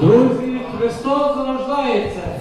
Друзі, Христос рождається!